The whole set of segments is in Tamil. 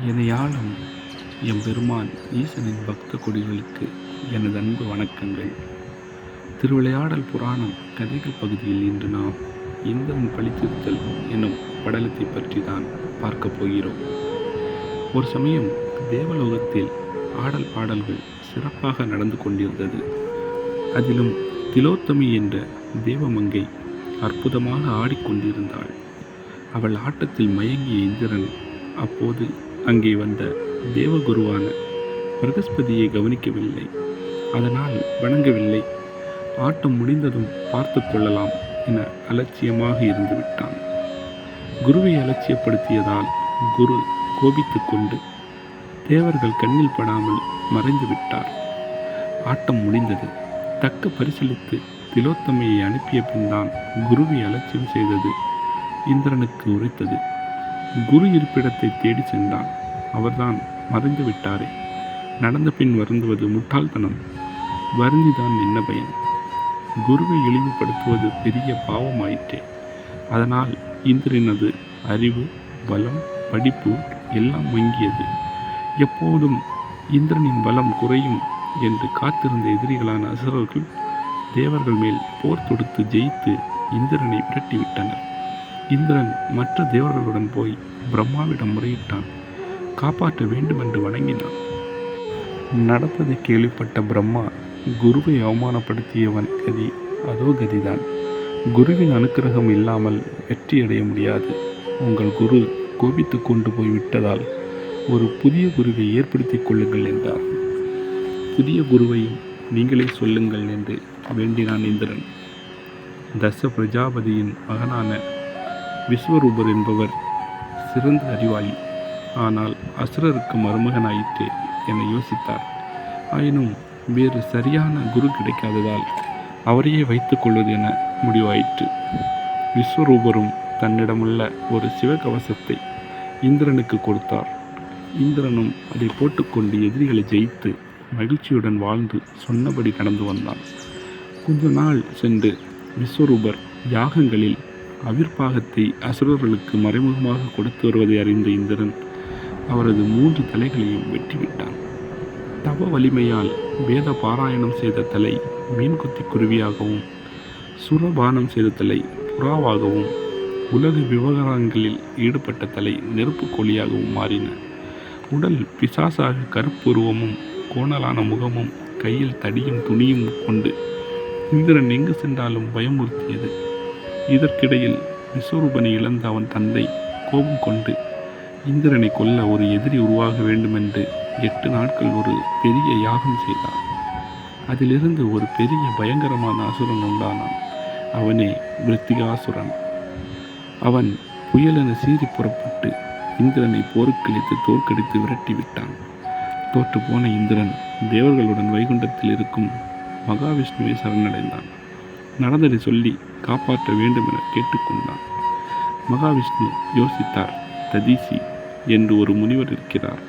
எனையாளும் எம்பெருமான் ஈசனின் பக்த கொடிகளுக்கு எனது அன்பு வணக்கங்கள். திருவிளையாடல் புராணம் கதைகள் பகுதியில் இன்று நாம் இந்திரன் பழித்திருத்தல் எனும் படலத்தை பற்றி தான் பார்க்கப் போகிறோம். ஒரு சமயம் தேவலோகத்தில் ஆடல் பாடல்கள் சிறப்பாக நடந்து கொண்டிருந்தது. அதிலும் திலோத்தமி என்ற தேவமங்கை அற்புதமாக ஆடிக்கொண்டிருந்தாள். அவள் ஆட்டத்தில் மயங்கிய இந்திரன் அப்போது அங்கே வந்த தேவகுருவான பிரகஸ்பதியை கவனிக்கவில்லை. அதனால் வணங்கவில்லை. ஆட்டம் முடிந்ததும் பார்த்து கொள்ளலாம் என அலட்சியமாக இருந்து விட்டான். குருவை அலட்சியப்படுத்தியதால் குரு கோபித்துக்கொண்டு தேவர்கள் கண்ணில் படாமல் மறைந்து விட்டார். ஆட்டம் முடிந்தது. தக்க பரிசீலித்து திலோத்தமையை அனுப்பிய பின்தான் குருவை அலட்சியம் செய்தது இந்திரனுக்கு உரைத்தது. குரு இருப்பிடத்தை தேடி சென்றான். அவர்தான் மறைந்து விட்டாரே. நடந்த பின் வருந்துவது முட்டாள்தனம். வருந்திதான் என்ன பயன்? குருவை இழிவுபடுத்துவது பெரிய பாவமாயிற்றே. அதனால் இந்திரனது அறிவு பலம் படிப்பு எல்லாம் மங்கியது. எப்போதும் இந்திரனின் பலம் குறையும் என்று காத்திருந்த எதிரிகளான அசுரர்கள் தேவர்கள் மேல் போர் தொடுத்து ஜெயித்து இந்திரனை விரட்டிவிட்டனர். இந்திரன் மற்ற தேவர்களுடன் போய் பிரம்மாவிடம் முறையிட்டான். காப்பாற்ற வேண்டுமென்று வணங்கினான். நடப்பதை கேள்விப்பட்ட பிரம்மா குருவை அவமானப்படுத்தியவன் கதி அதோ கதிதான். குருவின் அனுக்கிரகம் இல்லாமல் வெற்றியடைய முடியாது. உங்கள் குரு கோபித்து கொண்டு போய் விட்டதால் ஒரு புதிய குருவை ஏற்படுத்திக் கொள்ளுங்கள் என்றார். புதிய குருவை நீங்களே சொல்லுங்கள் என்று வேண்டினான் இந்திரன். தச பிரஜாபதியின் மகனான விஸ்வரூபர் என்பவர் சிறந்த அறிவாளி. ஆனால் அசுரருக்கு மருமகனாயிற்றே என யோசித்தார். ஆயினும் வேறு சரியான குரு கிடைக்காததால் அவரையே வைத்துக் கொள்வது என முடிவாயிற்று. விஸ்வரூபரும் தன்னிடமுள்ள ஒரு சிவகவசத்தை இந்திரனுக்கு கொடுத்தார். இந்திரனும் அதை போட்டுக்கொண்டு எதிரிகளை ஜெயித்து மகிழ்ச்சியுடன் வாழ்ந்து சொன்னபடி நடந்து வந்தான். கொஞ்ச நாள் சென்று விஸ்வரூபர் யாகங்களில் அவிர்பாகத்தை அசுரர்களுக்கு மறைமுகமாக கொடுத்து வருவதை அறிந்த இந்திரன் அவரது மூன்று தலைகளையும் வெட்டிவிட்டான். தவ வலிமையால் வேத பாராயணம் செய்த தலை மீன்குத்தி குருவியாகவும் சுரபானம் செய்த தலை புறாவாகவும் உலக விவகாரங்களில் ஈடுபட்ட தலை நெருப்பு கோழியாகவும் மாறின. உடல் பிசாசாக கருப்புருவமும் கோணலான முகமும் கையில் தடியும் துணியும் கொண்டு இந்திரன் எங்கு சென்றாலும் பயமுறுத்தியது. இதற்கிடையில் விஸ்வரூபனை இழந்த அவன் தந்தை கோபம் கொண்டு இந்திரனை கொல்ல ஒரு எதிரி உருவாக வேண்டுமென்று எட்டு நாட்கள் ஒரு பெரிய யாகம் செய்தான். அதிலிருந்து ஒரு பெரிய பயங்கரமான அசுரன் உண்டானான். அவனே விருத்திகாசுரன் அவன் புயலென சீறி புறப்பட்டு இந்திரனை போருக்கிழித்து தோற்கடித்து விரட்டி விட்டான். தோற்று போன இந்திரன் தேவர்களுடன் வைகுண்டத்தில் இருக்கும் மகாவிஷ்ணுவை சரணடைந்தான். நடந்ததை சொல்லி காப்பாற்ற வேண்டும் என கேட்டுக்கொண்டான். மகாவிஷ்ணு யோசித்தார் ததீசி என்று ஒரு முனிவர் இருக்கிறார்.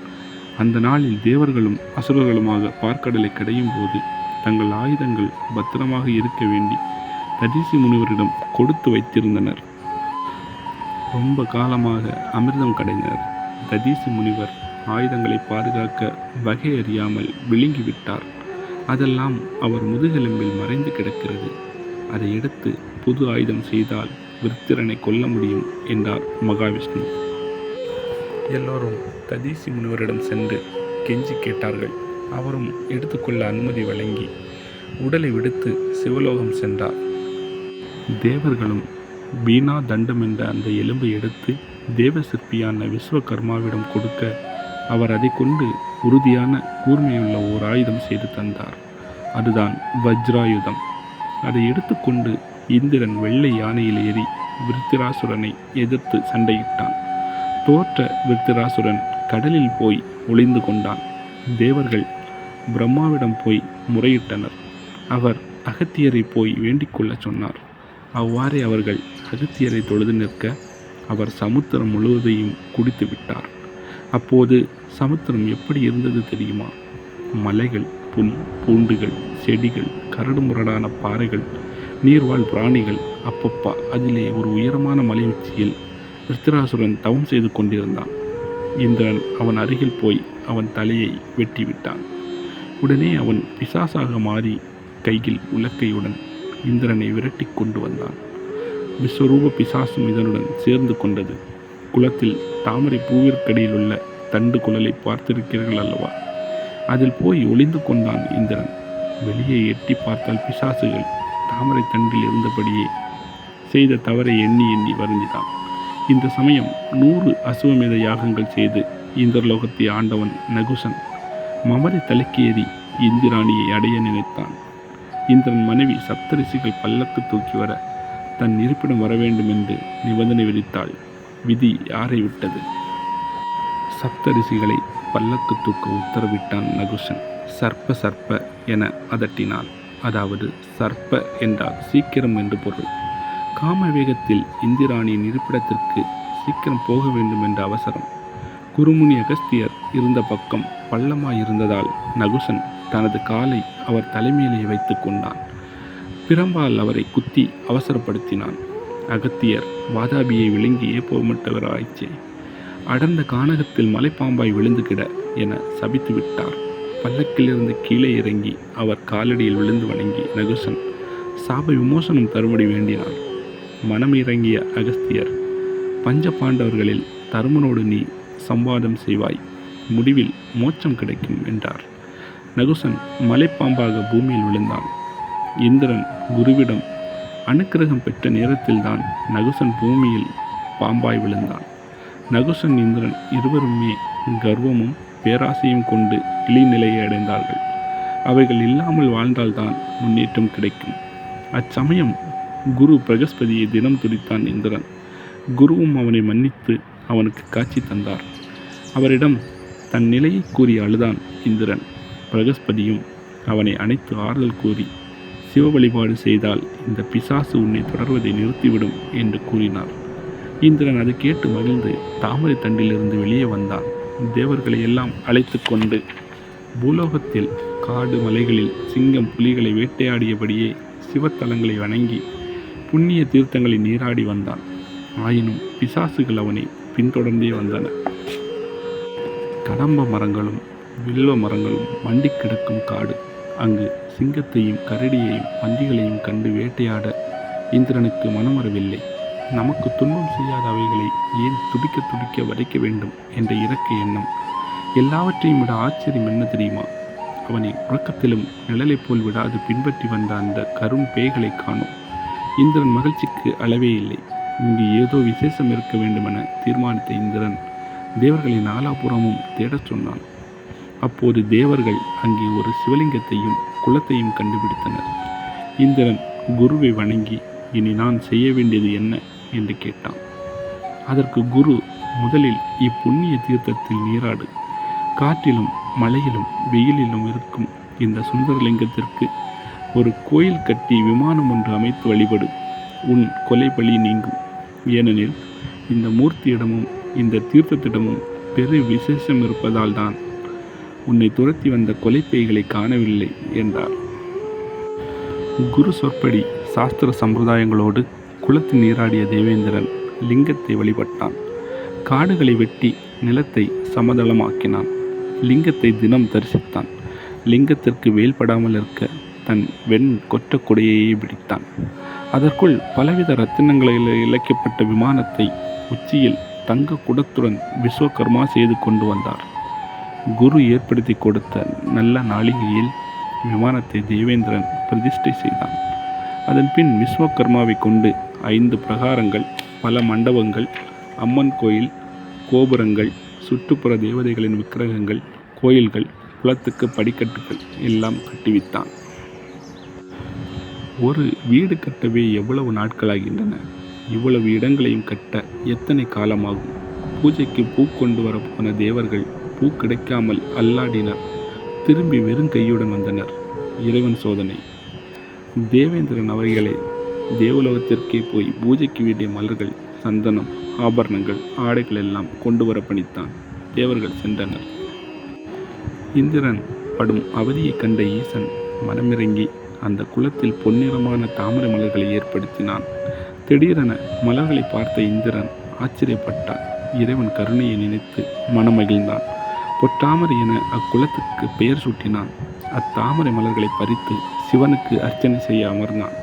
அந்த நாளில் தேவர்களும் அசுரர்களுமாக பார்க்கடலை கடையும் போது தங்கள் ஆயுதங்கள் பத்திரமாக இருக்க வேண்டி ததீசி முனிவரிடம் கொடுத்து வைத்திருந்தனர். ரொம்ப காலமாக அமிர்தம் கடைந்தனர். ததீசி முனிவர் ஆயுதங்களை பாதுகாக்க வகை அறியாமல் விழுங்கிவிட்டார். அதெல்லாம் அவர் முதுகெலும்பில் மறைந்து கிடக்கிறது. அதை எடுத்து புது ஆயுதம் செய்தால் விருத்திரனை கொல்ல முடியும் என்றார் மகாவிஷ்ணு. எல்லோரும் ததீசி முனிவரிடம் சென்று கெஞ்சி கேட்டார்கள். அவரும் எடுத்துக்கொள்ள அனுமதி வழங்கி உடலை விடுத்து சிவலோகம் சென்றார். தேவர்களும் வீணா தண்டம் என்ற அந்த எலும்பை எடுத்து தேவ சிற்பியான விஸ்வகர்மாவிடம் கொடுக்க அவர் அதை கொண்டு உறுதியான கூர்மையுள்ள ஓர் ஆயுதம் செய்து தந்தார். அதுதான் வஜ்ராயுதம். அதை எடுத்துக்கொண்டு இந்திரன் வெள்ளை யானையில் ஏறி விருத்திராசுரனை எதிர்த்து சண்டையிட்டான். தோற்ற விருத்திராசுரன் கடலில் போய் ஒளிந்து கொண்டான். தேவர்கள் பிரம்மாவிடம் போய் முறையிட்டனர். அவர் அகத்தியரை போய் வேண்டிக் கொள்ளச் சொன்னார். அவ்வாறே அவர்கள் அகத்தியரை தொழுது நிற்க அவர் சமுத்திரம் முழுவதையும் குடித்து விட்டார். அப்போது சமுத்திரம் எப்படி இருந்தது தெரியுமா? மலைகள் புல் பூண்டுகள் செடிகள் கரடுமுரடான பாறைகள் நீர்வாழ் பிராணிகள் அப்பப்பா அதிலே ஒரு உயரமான மலை உச்சியில் விருத்திராசுரன் தவம் செய்து கொண்டிருந்தான். இந்திரன் அவன் அருகில் போய் அவன் தலையை வெட்டிவிட்டான். உடனே அவன் பிசாசாக மாறி கையில் உலக்கையுடன் இந்திரனை விரட்டி கொண்டு வந்தான். விஸ்வரூப பிசாசும் இதனுடன் சேர்ந்து கொண்டது. குளத்தில் தாமரை பூவிற்கடியில் உள்ள தண்டு குழலை பார்த்திருக்கிறீர்கள் அல்லவா அதில் போய் ஒளிந்து கொண்டான் இந்திரன். வெளியே எட்டி பார்த்தால் பிசாசுகள் தாமரை தண்டில் இருந்தபடியே செய்த தவறை எண்ணி எண்ணி வருந்தினான். இந்த சமயம் நூறு அசுவமேத யாகங்கள் செய்து இந்திரலோகத்தை ஆண்டவன் நகுசன் மமரை தலைக்கேறி இந்திராணியை அடைய நினைத்தான். இந்திரன் மனைவி சப்தரிசிகள் பல்லக்கு தூக்கி வர தன் இருப்பிடம் வர வேண்டும் என்று நிபந்தனை விதித்தாள். விதி யாரை விட்டது? சப்தரிசிகளை பல்லக்கு தூக்க உத்தரவிட்டான் நகுசன். சர்ப்ப சர்ப்ப என அதட்டினான். அதாவது சர்ப்ப என்றால் சீக்கிரம் என்று பொருள். காம வேகத்தில் இந்திராணியின் இருப்பிடத்திற்கு சீக்கிரம் போக வேண்டும் என்ற அவசரம். குருமுனி அகஸ்தியர் இருந்த பக்கம் பள்ளமாயிருந்ததால் நகுசன் தனது காலை அவர் தலைமையிலே வைத்து கொண்டான். பிரம்பால் அவரை குத்தி அவசரப்படுத்தினான். அகத்தியர் வாதாபியை விழுங்கியே ஏப்போமிட்டவராயிற்றே. அடர்ந்த கானகத்தில் மலைப்பாம்பாய் விழுந்து கிட என சபித்து விட்டார் பல்லக்கிலிருந்து கீழே இறங்கி அவர் காலடியில் விழுந்து வணங்கி நகுசன் சாப விமோசனம் தருமடி வேண்டினார் மனம் இறங்கிய அகஸ்தியர் பஞ்ச பாண்டவர்களில் தருமனோடு நீ சம்பாதம் செய்வாய் முடிவில் மோட்சம் கிடைக்கும் என்றார். நகுசன் மலைப்பாம்பாக பூமியில் விழுந்தான். இந்திரன் குருவிடம் அனுக்கிரகம் பெற்ற நேரத்தில்தான் நகுசன் பூமியில் பாம்பாய் விழுந்தான். நகுசன் இந்திரன் இருவருமே கர்வமும் பேராசையும் கொண்டு இழிநிலையை அடைந்தார்கள். அவைகள் இல்லாமல் வாழ்ந்தால்தான் முன்னேற்றம் கிடைக்கும். அச்சமயம் குரு பிரகஸ்பதியை தினம் துடித்தான் இந்திரன். குருவும் அவனை மன்னித்து அவனுக்கு காட்சி தந்தார். அவரிடம் தன் நிலையை கூறி அழுதான் இந்திரன். பிரகஸ்பதியும் அவனை அனைத்து ஆறுதல் கூறி சிவ வழிபாடு செய்தால் இந்த பிசாசு உன்னை தொடர்வதை நிறுத்திவிடும் என்று கூறினார். இந்திரன் அதை கேட்டு மகிழ்ந்து தாமரை தண்டிலிருந்து வெளியே வந்தான். தேவர்களை எல்லாம் அழைத்து கொண்டு பூலோகத்தில் காடு மலைகளில் சிங்கம் புலிகளை வேட்டையாடியபடியே சிவத்தலங்களை வணங்கி புண்ணிய தீர்த்தங்களை நீராடி வந்தான். ஆயினும் பிசாசுகள் அவனை பின்தொடர்ந்தே வந்தன. கடம்ப மரங்களும் வில்வ மரங்களும் மண்டி கிடக்கும் காடு. அங்கு சிங்கத்தையும் கரடியையும் பன்றிகளையும் கண்டு வேட்டையாட இந்திரனுக்கு மனம் வரவில்லை நமக்கு துன்பம் செய்யாத அவைகளை ஏன் துடிக்க துடிக்க வதைக்க வேண்டும் என்ற இறக்க எண்ணம்? எல்லாவற்றையும் விட ஆச்சரியம் என்ன தெரியுமா? அவனை உறக்கத்திலும் நிழலைப் போல் விடாது பின்பற்றி வந்த அந்த கரும் பேய்களை காணும். இந்திரன் மகிழ்ச்சிக்கு அளவே இல்லை. இங்கு ஏதோ விசேஷம் இருக்க வேண்டுமென தீர்மானித்த இந்திரன் தேவர்களை நாலாபுறமும் தேடச் சொன்னான். அப்போது தேவர்கள் அங்கே ஒரு சிவலிங்கத்தையும் குளத்தையும் கண்டுபிடித்தனர். இந்திரன் குருவை வணங்கி இனி நான் செய்ய வேண்டியது என்ன? என்று கேட்டான். அதற்கு குரு முதலில் இப்புண்ணிய தீர்த்தத்தில் நீராடு. காற்றிலும் மலையிலும் வெயிலிலும் இருக்கும் இந்த சுந்தரலிங்கத்திற்கு ஒரு கோயில் கட்டி விமானம் ஒன்று அமைத்து வழிபடு. உன் கொலை பலி நீங்கும். ஏனெனில் இந்த மூர்த்தியிடமும் இந்த தீர்த்தத்திடமும் பெரு விசேஷம் இருப்பதால் தான் உன்னை துரத்தி வந்த கொலைப்பைகளை காணவில்லை என்றார். குரு சொற்படி சாஸ்திர சம்பிரதாயங்களோடு குளத்தில் நீராடிய தேவேந்திரன் லிங்கத்தை வழிபட்டான். காடுகளை வெட்டி நிலத்தை சமதளமாக்கினான். லிங்கத்தை தினம் தரிசித்தான். லிங்கத்திற்கு வேல்படாமல் இருக்க தன் வெண் கொற்ற கொடையையே பிடித்தான் அதற்குள் பலவித ரத்தினங்களில் இழைக்கப்பட்ட விமானத்தை உச்சியில் தங்க குடத்துடன் விஸ்வகர்மா செய்து கொண்டு வந்தார். குரு ஏற்படுத்தி கொடுத்த நல்ல நாளிகையில் விமானத்தை தேவேந்திரன் பிரதிஷ்டை செய்தான். அதன் பின் விஸ்வகர்மாவை கொண்டு ஐந்து பிரகாரங்கள் பல மண்டபங்கள் அம்மன் கோயில் கோபுரங்கள் சுற்றுப்புற தேவதைகளின் விக்கிரகங்கள் கோயில்கள் குளத்துக்கு படிக்கட்டுகள் எல்லாம் கட்டுவித்தான். ஒரு வீடு கட்டவே எவ்வளவு நாட்களாகின்றன? இவ்வளவு இடங்களையும் கட்ட எத்தனை காலமாகும்? பூஜைக்கு பூ கொண்டு வரப்போன தேவர்கள் பூ கிடைக்காமல் அல்லாடினர். திரும்பி வெறும் கையுடன் வந்தனர். இறைவன் சோதனை. தேவேந்திரன் அவர்களை தேவலோகத்திற்கே போய் பூஜைக்கு வேண்டிய மலர்கள் சந்தனம் ஆபரணங்கள் ஆடைகள் எல்லாம் கொண்டு வர பணித்தான். தேவர்கள் சென்றனர். இந்திரன் படும் அவதியை கண்ட ஈசன் மனமிறங்கி அந்த குளத்தில் பொன்னிறமான தாமரை மலர்களை ஏற்படுத்தினான். திடீரென மலர்களை பார்த்த இந்திரன் ஆச்சரியப்பட்டான். இறைவன் கருணையை நினைத்து மனமகிழ்ந்தான். பொற்றாமரை என அக்குலத்துக்கு பெயர் சூட்டினான். அத்தாமரை மலர்களை பறித்து சிவனுக்கு அர்ச்சனை செய்ய அமர்ந்தான்.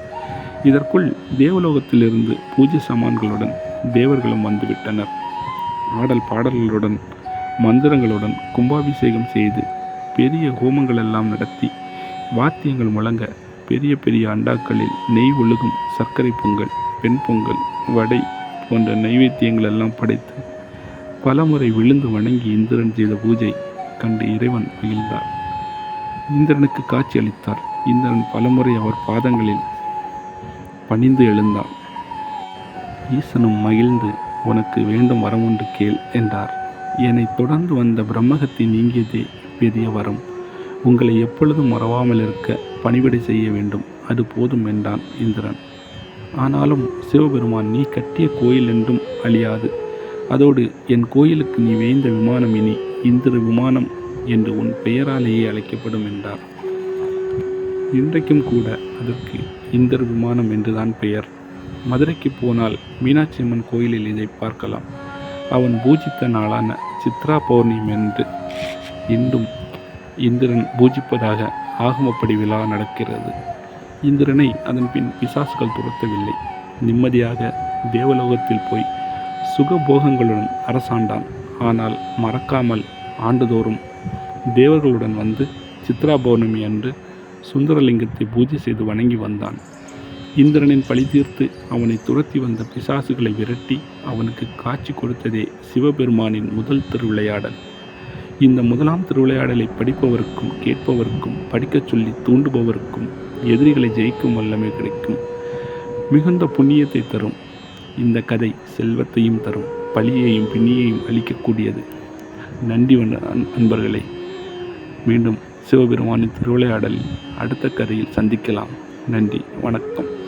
இதற்குள் தேவலோகத்திலிருந்து பூஜை சாமான்களுடன் தேவர்களும் வந்துவிட்டனர். ஆடல் பாடல்களுடன் மந்திரங்களுடன் கும்பாபிஷேகம் செய்து பெரிய ஹோமங்கள் எல்லாம் நடத்தி வாத்தியங்கள் முழங்க பெரிய பெரிய அண்டாக்களில் நெய் ஒழுகும் சர்க்கரை பொங்கல் பெண் பொங்கல் வடை போன்ற நைவேத்தியங்கள் எல்லாம் படைத்து பலமுறை விழுந்து வணங்கி இந்திரன் செய்த பூஜை கண்டு இறைவன் மகிழ்ந்தார். இந்திரனுக்கு காட்சி அளித்தார். இந்திரன் பலமுறை அவர் பாதங்களில் பணிந்து எழுந்தான் ஈசனும் மகிழ்ந்து உனக்கு வேண்டும் வரம் ஒன்று கேள் என்றார். என்னை தொடர்ந்து வந்த பிரம்மகத்தை நீங்கியதே பெரிய வரம். உங்களை எப்பொழுதும் மறவாமல் இருக்க பணிவிடை செய்ய வேண்டும். அது போதும் என்றான் இந்திரன். ஆனாலும் சிவபெருமான் நீ கட்டிய கோயில் என்றும் அழியாது. அதோடு என் கோயிலுக்கு நீ வேய்ந்த விமானம் இனி இந்திர விமானம் என்று உன் பெயராலேயே அழைக்கப்படும் என்றார். இன்றைக்கும் கூட அதற்கு இந்திர விமானம் என்றுதான் பெயர். மதுரைக்கு போனால் மீனாட்சி அம்மன் கோயிலில் இதை பார்க்கலாம். அவன் பூஜித்த நாளான சித்ரா பௌர்ணமி என்று இன்றும் இந்திரன் பூஜிப்பதாக ஆகமப்படி விழா நடக்கிறது. இந்திரனை அதன் பின் பிசாசுகள் துரத்தவில்லை. நிம்மதியாக தேவலோகத்தில் போய் சுகபோகங்களுடன் அரசாண்டான். ஆனால் மறக்காமல் ஆண்டுதோறும் தேவர்களுடன் வந்து சித்ரா பௌர்ணமி அன்று சுந்தரலிங்கத்தை பூஜை செய்து வணங்கி வந்தான். இந்திரனின் பழி தீர்த்து அவனை துரத்தி வந்த பிசாசுகளை விரட்டி அவனுக்கு காட்சி கொடுத்ததே சிவபெருமானின் முதல் திருவிளையாடல். இந்த முதலாம் திருவிளையாடலை படிப்பவருக்கும் கேட்பவருக்கும் படிக்கச் சொல்லி தூண்டுபவருக்கும் எதிரிகளை ஜெயிக்கும் வல்லமை கிடைக்கும். மிகுந்த புண்ணியத்தை தரும். இந்த கதை செல்வத்தையும் தரும் பழியையும் பிணியையும் அளிக்கக்கூடியது நன்றி வண- அன்பர்களே. மீண்டும் சிவபெருமானின் திருவிளையாடலில் அடுத்த கதையில் சந்திக்கலாம். நன்றி வணக்கம்.